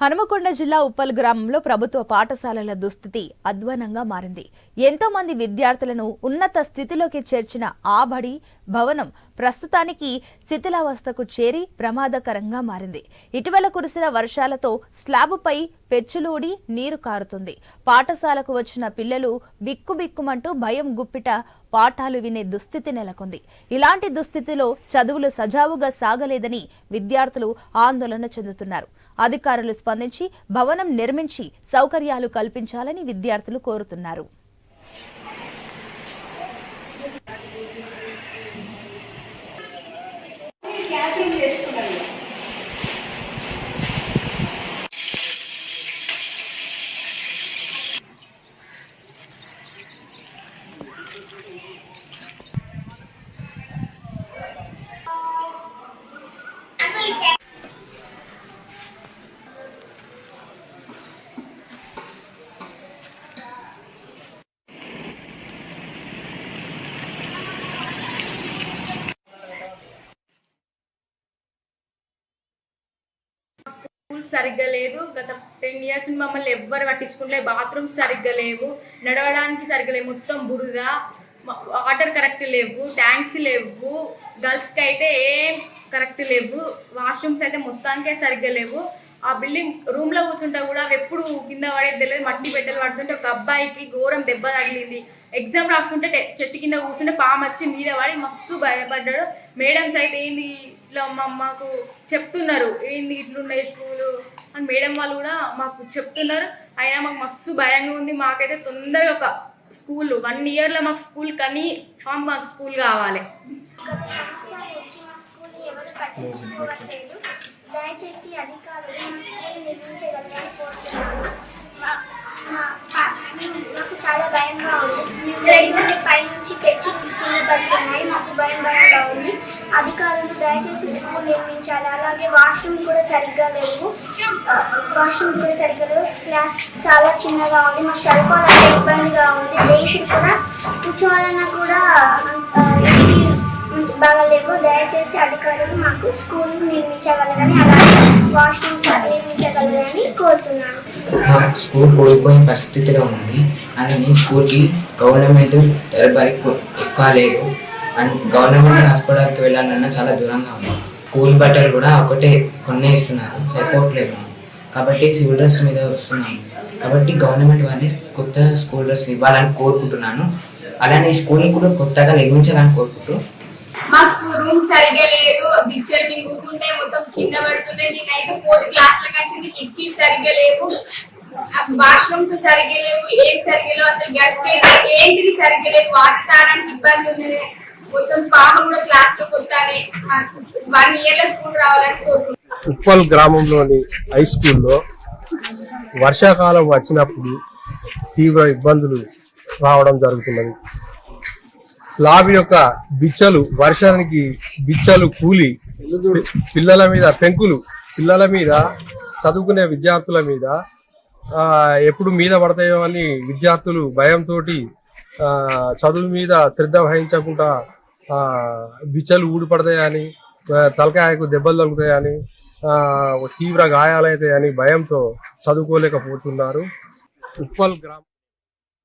హనుమకొండ జిల్లా ఉప్పల్ గ్రామంలో ప్రభుత్వ పాఠశాలల దుస్థితి అధ్వానంగా మారింది. ఎంతో మంది విద్యార్థులను ఉన్నత స్థితిలోకి చేర్చిన ఆ బడి భవనం ప్రస్తుతానికి శిథిలావస్థకు చేరి ప్రమాదకరంగా మారింది. ఇటీవల కురిసిన వర్షాలతో స్లాబుపై పెచ్చులూడి నీరు కారుతుంది. పాఠశాలకు వచ్చిన పిల్లలు బిక్కుబిక్కుమంటూ భయం గుప్పిట పాఠాలు వినే దుస్థితి నెలకొంది. ఇలాంటి దుస్థితిలో చదువులు సజావుగా సాగలేదని విద్యార్థులు ఆందోళన చెందుతున్నారు. అధికారులు స్పందించి భవనం నిర్మించి సౌకర్యాలు కల్పించాలని విద్యార్థులు కోరుతున్నారు స్కూల్ సరిగ్గా లేదు. గత టెన్ ఇయర్స్ మమ్మల్ని ఎవ్వరు పట్టించుకుంటే బాత్రూమ్స్ సరిగ్గా లేవు. నడవడానికి సరిగ్గా లేవు. మొత్తం బురద. వాటర్ కరెక్ట్ లేవు. ట్యాంక్స్ లేవు. గర్ల్స్కి అయితే ఏ కరెక్ట్ లేవు. వాష్రూమ్స్ అయితే మొత్తానికే సరిగ్గా లేవు. ఆ బిల్డింగ్ రూమ్లో కూర్చుంటా కూడా అవి ఎప్పుడు కింద పడేది తెలియదు. మట్టి బిడ్డలు పడుతుంటే ఒక అబ్బాయికి ఘోరం దెబ్బ తగిలింది. ఎగ్జామ్ రాస్తుంటే చెట్టు కింద కూర్చుంటే పాము వచ్చి మీద పడి మస్తు భయపడ్డాడు. మేడమ్స్ అయితే ఏంది ఇట్లా మాకు చెప్తున్నారు. ఏంది ఇట్లున్నాయి స్కూలు అని మేడం వాళ్ళు కూడా మాకు చెప్తున్నారు. అయినా మాకు మస్తు భయంగా ఉంది. మాకైతే తొందరగా ఒక స్కూల్ వన్ ఇయర్లో మాకు స్కూల్ కానీ ఫామ్ మాకు స్కూల్ కావాలి సంవత్సరాలు వచ్చి మా స్కూల్ని ఎవరు పట్టించుకోవట్లేదు దయచేసి అధికారులు మా స్కూల్ నిర్మించగలరని కోరుతున్నాను మాకు చాలా భయంగా ఉంది. రెడీమేడ్ పైనుంచి తెచ్చి కింద పడుతున్నాయి. మాకు భయం భయంగా ఉంది. అధికారులు దయచేసి స్కూల్ నిర్మించాలి. అలాగే వాష్రూమ్ కూడా సరిగ్గా లేవు. వాష్రూమ్ కూడా సరిగ్గా లేవు. క్లాస్ చాలా చిన్నగా ఉంది. మాకు చదువుకోవాలంటే ఇబ్బందిగా ఉంది. బెంచ్ కూడా కూర్చోవాలన్నా కూడా దయచేసి అధికారులు మాకు స్కూల్ నిర్మించగలరని అలాగే వాష్రూమ్స్ నిర్మించగలరని కోరుతున్నాను. మా స్కూల్ కోల్పోయిన పరిస్థితిలో ఉంది. అని స్కూల్కి గవర్నమెంట్ తరబడి ఎక్కువ లేదు అండ్ గవర్నమెంట్ హాస్పిటల్కి వెళ్ళాలన్నా చాలా దూరంగా ఉంది. స్కూల్ బట్టలు కూడా ఒకటే కొన్నే ఇస్తున్నారు. సరిపోవట్లేదు కాబట్టి సివిల్ డ్రెస్ మీద వస్తున్నాము కాబట్టి గవర్నమెంట్ వారిని కొత్త స్కూల్ డ్రెస్ ఇవ్వాలని కోరుకుంటున్నాను. అలానే ఈ స్కూల్ని కూడా కొత్తగా నిర్మించాలని కోరుకుంటూ మాకు రూమ్ సరిగ్గా లేదు బిచ్చర్ మేము కూర్చుంటే మొత్తం కింద పడుతున్నాయి. నేనైతే ఫోర్త్ క్లాస్లకు వచ్చింది కిటికీలు సరిగ్గా లేవు వాష్రూమ్స్ సరిగ్గా లేవు ఏం సరిగ్గా లేవు అసలు గర్ల్స్ అయితే ఏంటిది సరిగ్గా లేదు. వాటర్ తాగడానికి ఇబ్బంది ఉన్నది. మొత్తం పాము కూడా క్లాస్లోకి వస్తానే. మాకు వన్ ఇయర్లో స్కూల్ రావాలని కోరుకుంటున్నాను ఉప్పల్ గ్రామంలోని హై స్కూల్లో వర్షాకాలం వచ్చినప్పుడు తీవ్ర ఇబ్బందులు రావడం జరుగుతున్నది. స్లాబ్ యొక్క బిచ్చలు వర్షానికి బిచ్చలు కూలి పిల్లల మీద పెంకులు పిల్లల మీద చదువుకునే విద్యార్థుల మీద ఎప్పుడు మీద పడతాయో అని విద్యార్థులు భయంతో చదువు మీద శ్రద్ధ వహించకుండా బిచ్చలు ఊడిపడతాయని తలకాయకు దెబ్బలు తగులుతాయని తీవ్ర గాయాలైతాయని భయంతో చదువుకోలేకపోతున్నారు. ఉప్పల్ గ్రామం